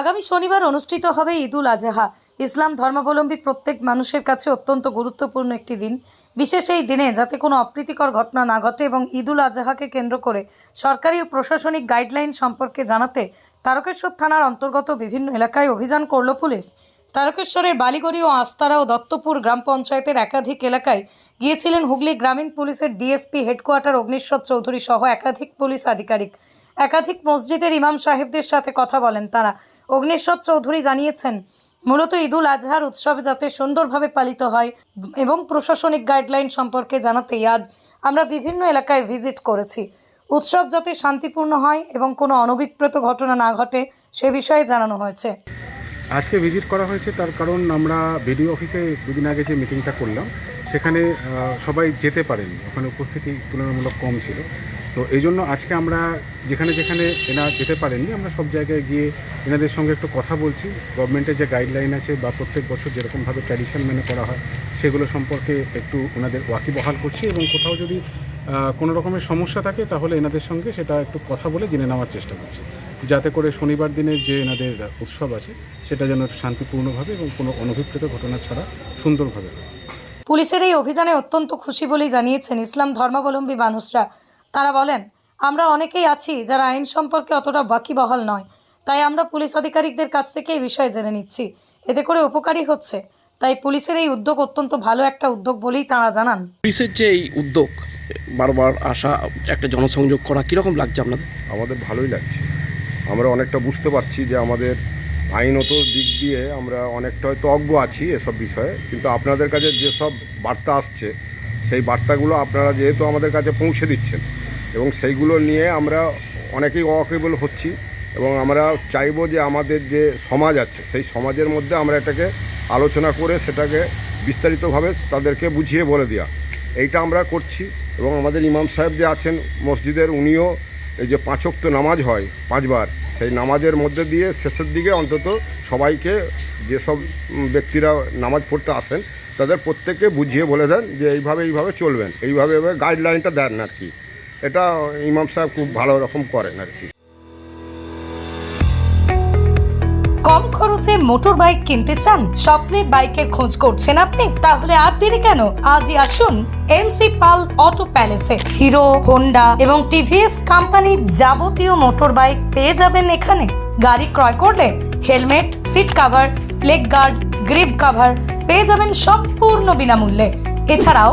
আগামী শনিবার অনুষ্ঠিত হবে ঈদুল আজহা। ইসলাম ধর্মাবলম্বী প্রত্যেক মানুষের কাছে অত্যন্ত গুরুত্বপূর্ণ একটি দিন। বিশেষ এই দিনে যাতে কোনো অপ্রীতিকর ঘটনা না ঘটে এবং ঈদুল আজহাকে কেন্দ্র করে সরকারি ও প্রশাসনিক গাইডলাইন সম্পর্কে জানাতে তারকেশ্বর থানার অন্তর্গত বিভিন্ন এলাকায় অভিযান করল পুলিশ। তারকেশ্বরের বালিগড়ি ও আস্তারা ও দত্তপুর গ্রাম পঞ্চায়েতের একাধিক এলাকায় গিয়েছিলেন হুগলি গ্রামীণ পুলিশের ডিএসপি হেডকোয়ার্টার অগ্নিশ্বর চৌধুরী সহ একাধিক পুলিশ আধিকারিক। একাধিক মসজিদের ইমাম সাহেবদের সাথে কথা বলেন তারা। অগ্নিশ্বর চৌধুরী জানিয়েছেন, মূলত ঈদুল আজহার উৎসব যাতে সুন্দরভাবে পালিত হয় এবং প্রশাসনিক গাইডলাইন সম্পর্কে জানাতেই আজ আমরা বিভিন্ন এলাকায় ভিজিট করেছি। উৎসব যাতে শান্তিপূর্ণ হয় এবং কোনো অনভিপ্রেত ঘটনা না ঘটে সে বিষয়ে জানানো হয়েছে। আজকে ভিজিট করা হয়েছে, তার কারণ আমরা বিডিও অফিসে দুদিন আগে যে মিটিংটা করলাম, সেখানে সবাই যেতে পারেনি। ওখানে উপস্থিতি তুলনামূলক কম ছিল। তো এই জন্য আজকে আমরা যেখানে যেখানে এনা যেতে পারেননি, আমরা সব জায়গায় গিয়ে এনাদের সঙ্গে একটু কথা বলছি। গভর্নমেন্টের যে গাইডলাইন আছে বা প্রত্যেক বছর যেরকমভাবে ট্র্যাডিশন মেনে করা হয়, সেগুলো সম্পর্কে একটু ওনাদের ওয়াকিবহাল করছি এবং কোথাও যদি কোনো রকমের সমস্যা থাকে তাহলে এনাদের সঙ্গে সেটা একটু কথা বলে জেনে নেওয়ার চেষ্টা করছি। যাতে করে শনিবার দিনের যে এনাদের উৎসব আছে, সেটা যেন শান্তিপূর্ণভাবে এবং কোনো অনভিপ্রেত ঘটনা ছাড়া সুন্দরভাবে। পুলিশের এই অভিযানে অত্যন্ত খুশি বলেই জানিয়েছেন ইসলাম ধর্মাবলম্বী মানুষরা। তারা বলেন আমরা অনেকেই আছি যারা আইন সম্পর্কে অতটা বাকি বাকিবহাল নয়। তাই আমরা পুলিশ আধিকারিকদের কাছ থেকে এই বিষয়ে জেনে নিচ্ছি। এতে করে উপকারী হচ্ছে। তাই পুলিশের এই উদ্যোগ অত্যন্ত ভালো একটা উদ্যোগ বলেই তারা জানান। পুলিশের যে এই উদ্যোগ বারবার আসা একটা জনসংযোগ করা কীরকম লাগছে আপনাদের? আমাদের ভালোই লাগছে। আমরা অনেকটা বুঝতে পারছি যে আমাদের আইনত দিক দিয়ে আমরা অনেকটা হয়তো অজ্ঞ আছি এসব বিষয়ে। কিন্তু আপনাদের কাছে যেসব বার্তা আসছে সেই বার্তাগুলো আপনারা যেহেতু আমাদের কাছে পৌঁছে দিচ্ছেন এবং সেইগুলো নিয়ে আমরা অনেকেই ওয়াকেবল হচ্ছি এবং আমরা চাইব যে আমাদের যে সমাজ আছে, সেই সমাজের মধ্যে আমরা এটাকে আলোচনা করে সেটাকে বিস্তারিতভাবে তাদেরকে বুঝিয়ে বলে দেওয়া এইটা আমরা করছি এবং আমাদের ইমাম সাহেব যে আছেন মসজিদের, উনিও এই যে পাঁচক্ত নামাজ হয় পাঁচবার, সেই নামাজের মধ্যে দিয়ে শেষের দিকে অন্তত সবাইকে যেসব ব্যক্তিরা নামাজ পড়তে আসেন, তাদের প্রত্যেককে বুঝিয়ে বলে দেন যে এইভাবে এইভাবে চলবেন, এইভাবে এইভাবে গাইডলাইনটা দেন আর কি। এটা ইমাম সাহেব খুব ভালো রকম করেন আর কি। কম খরচে মোটর বাইক কিনতে চান? স্বপ্নের বাইকের খোঁজ করছেন আপনি? তাহলে আর দেরি কেন? আজই আসুন এনসি পাল অটো প্যালেসে হিরো হোন্ডা এবং টিভিএস কোম্পানির যাবতীয় মোটর বাইক পেয়ে যাবেন এখানে। গাড়ি ক্রয় করলে helmet seat cover leg guard grip cover পেয়ে যাবেন সম্পূর্ণ বিনামূল্যে। এছাড়াও